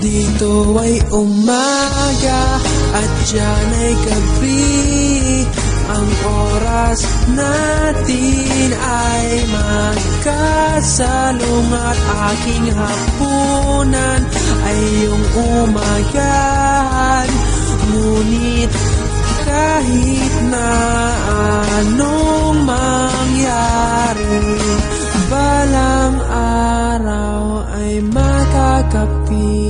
dito ay umaga at dyan ay gabi. Ang oras natin ay magkasalong At aking hapunan ay yung umagahan Ngunit kahit na anong mangyari Balang araw ay makakapiling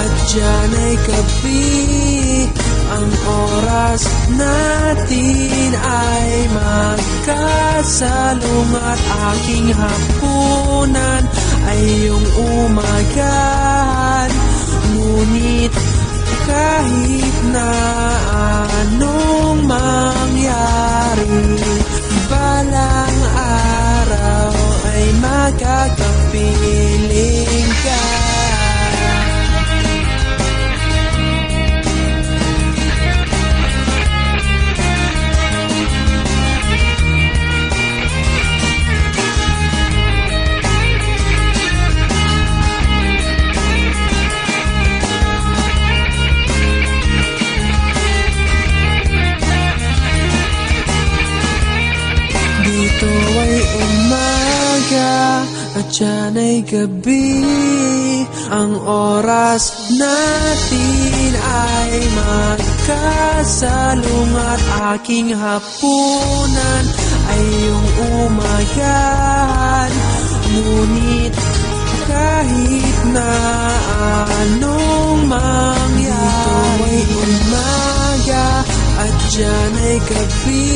at dyan ay gabi Ang oras natin ay magkasalong At aking hapunan ay yung umagahan Ngunit kahit na umaga at dyan ay gabi Ang oras natin ay magkasalong At aking hapunan ay yung umagahan Ngunit kahit na anong mangyari Dito ay umaga at dyan ay gabi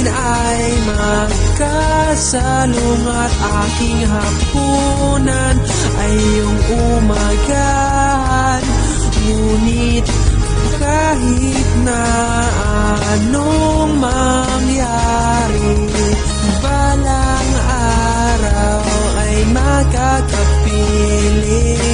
akin ay magkasalong at aking hapunan ay yung umagaan. Ngunit kahit na anong mangyari balang araw ay makakapiling